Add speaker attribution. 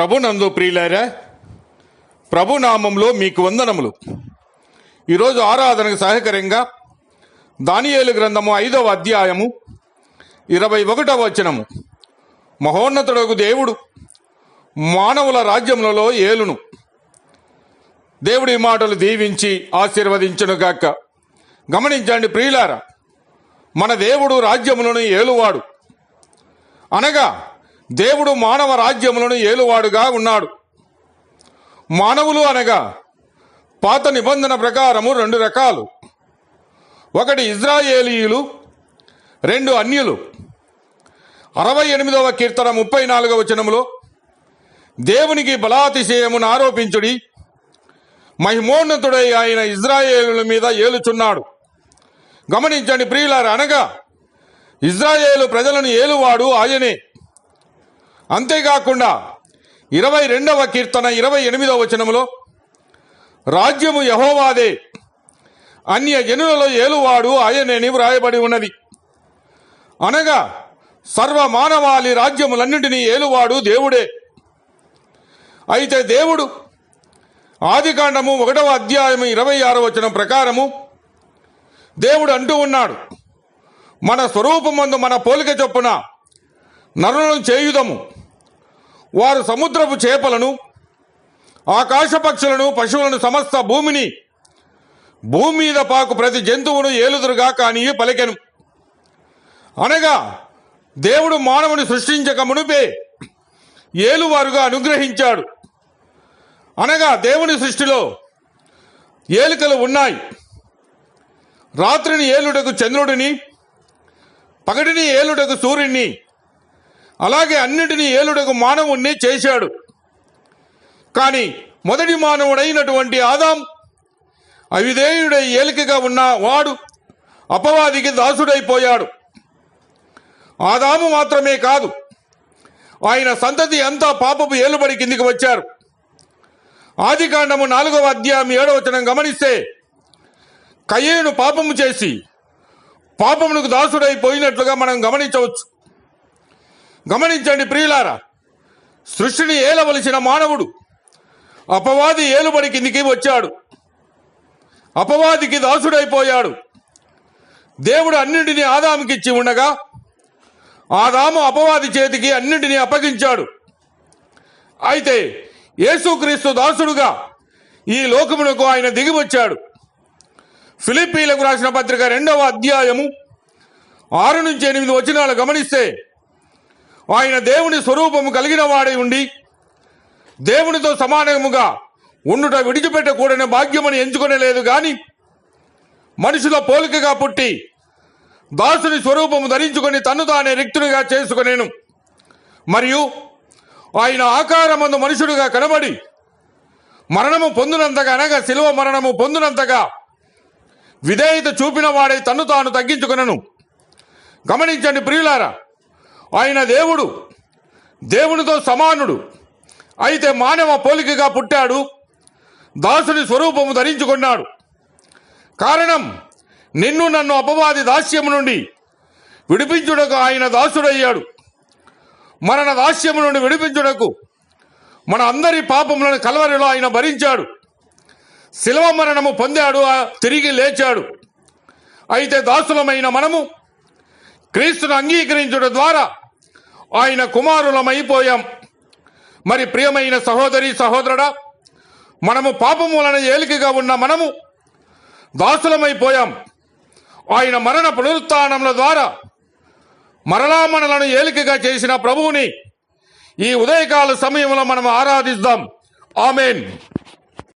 Speaker 1: ప్రభునందు ప్రియులారా ప్రభు నామంలో మీకు వందనములు. ఈరోజు ఆరాధనకు సహకరంగా దానియేలు గ్రంథము ఐదవ అధ్యాయము ఇరవై ఒకటవ వచనము. మహోన్నతుడకు దేవుడు మానవుల రాజ్యములలో ఏలును. దేవుడి మాటలు దీవించి ఆశీర్వదించునుగాక గమనించండి ప్రియులారా మన దేవుడు రాజ్యములను ఏలువాడు. అనగా దేవుడు మానవ రాజ్యములను ఏలువాడుగా ఉన్నాడు. మానవులు అనగా పాత నిబంధన ప్రకారము రెండు రకాలు. ఒకటి ఇజ్రాయేలీయులు రెండు అన్యులు. అరవై ఎనిమిదవ కీర్తన ముప్పై నాలుగవ వచనములో దేవునికి బలాతిశయమును ఆరోపించుడి మహిమోన్నతుడై ఆయన ఇజ్రాయేలుల మీద ఏలుచున్నాడు. గమనించండి ప్రియులారు అనగా ఇజ్రాయేలు ప్రజలను ఏలువాడు ఆయనే. అంతేకాకుండా ఇరవై రెండవ కీర్తన ఇరవై ఎనిమిదవ వచనములో రాజ్యము యహోవాదే అన్య జనులలో ఏలువాడు ఆయనేని వ్రాయబడి ఉన్నది అనగా సర్వ మానవాళి రాజ్యములన్నింటినీ ఏలువాడు దేవుడే. అయితే దేవుడు ఆదికాండము ఒకటవ అధ్యాయము ఇరవై ఆరో వచనం ప్రకారము దేవుడు అంటూ ఉన్నాడు మన స్వరూపమందు మన పోలిక చొప్పున నరులను చేయుదము. వారు సముద్రపు చేపలను ఆకాశ పక్షులను పశువులను సమస్త భూమిని భూమి మీద పాకు ప్రతి జంతువును ఏలుదురుగా కానీ పలికెను. అనగా దేవుడు మానవుని సృష్టించక మునిపే ఏలువారుగా అనుగ్రహించాడు. అనగా దేవుని సృష్టిలో ఏలికలు ఉన్నాయి. రాత్రిని ఏలుటకు చంద్రుడిని పగటిని ఏలుటకు సూర్యుడిని అలాగే అన్నిటినీ ఏలుడకు మానవుణ్ణి చేశాడు. కానీ మొదటి మానవుడైనటువంటి ఆదాం అవిధేయుడై ఏలికగా ఉన్న వాడు అపవాదికి దాసుడైపోయాడు. ఆదాము మాత్రమే కాదు ఆయన సంతతి అంతా పాపపు ఏలుబడి కిందికి వచ్చారు. ఆదికాండము నాలుగవ అధ్యాయం ఏడవ వచనం గమనిస్తే కయ్యేను పాపము చేసి పాపమునకు దాసుడైపోయినట్లుగా మనం గమనించవచ్చు. గమనించండి ప్రియులారా సృష్టిని ఏలవలసిన మానవుడు అపవాది ఏలుబడి కిందికి వచ్చాడు. అపవాదికి దాసుడైపోయాడు. దేవుడు అన్నింటినీ ఆదాముకిచ్చి ఉండగా ఆదాము అపవాది చేతికి అన్నింటినీ అప్పగించాడు. అయితే యేసుక్రీస్తు దాసుడుగా ఈ లోకమునకు ఆయన దిగి వచ్చాడు ఫిలిప్పీలకు రాసిన పత్రిక రెండవ అధ్యాయము ఆరు నుంచి ఎనిమిది వచనాలు గమనిస్తే ఆయన దేవుని స్వరూపము కలిగిన వాడై ఉండి దేవునితో సమానముగా ఉండుట విడిచిపెట్టకూడని భాగ్యమని ఎంచుకొనలేదు గాని మనుషుల పోలికగా పుట్టి దాసుని స్వరూపము ధరించుకొని తను తానే రిక్తునిగా చేసుకునేను. మరియు ఆయన ఆకారమందు మనుషుడుగా కనబడి మరణము పొందినంతగా అనగా శిలువ మరణము పొందినంతగా విధేయత చూపిన వాడే తను తాను తగ్గించుకొనను. గమనించండి ప్రియులారా ఆయన దేవుడు దేవునితో సమానుడు. అయితే మానవ పోలికగా పుట్టాడు. దాసుని స్వరూపము ధరించుకున్నాడు. కారణం నిన్ను నన్ను అపవాది దాస్యము నుండి విడిపించుటకు ఆయన దాసుడయ్యాడు. మరణ దాస్యము నుండి విడిపించుటకు మన అందరి పాపములను కలవరిలో ఆయన భరించాడు. శిలవ మరణము పొందాడు ఆ తిరిగి లేచాడు. అయితే దాసులమైన మనము క్రీస్తును అంగీకరించడం ద్వారా ఆయన కుమారులమైపోయాం. మరి ప్రియమైన సహోదరి సహోదరుడా మనము పాపము వలన ఏలికగా ఉన్న మనము దాసులమైపోయాం. ఆయన మరణ పునరుత్నముల ద్వారా మరలా మనలను ఏలికగా చేసిన ప్రభువుని ఈ ఉదయకాల సమయంలో మనం ఆరాధిద్దాం. ఆమెన్.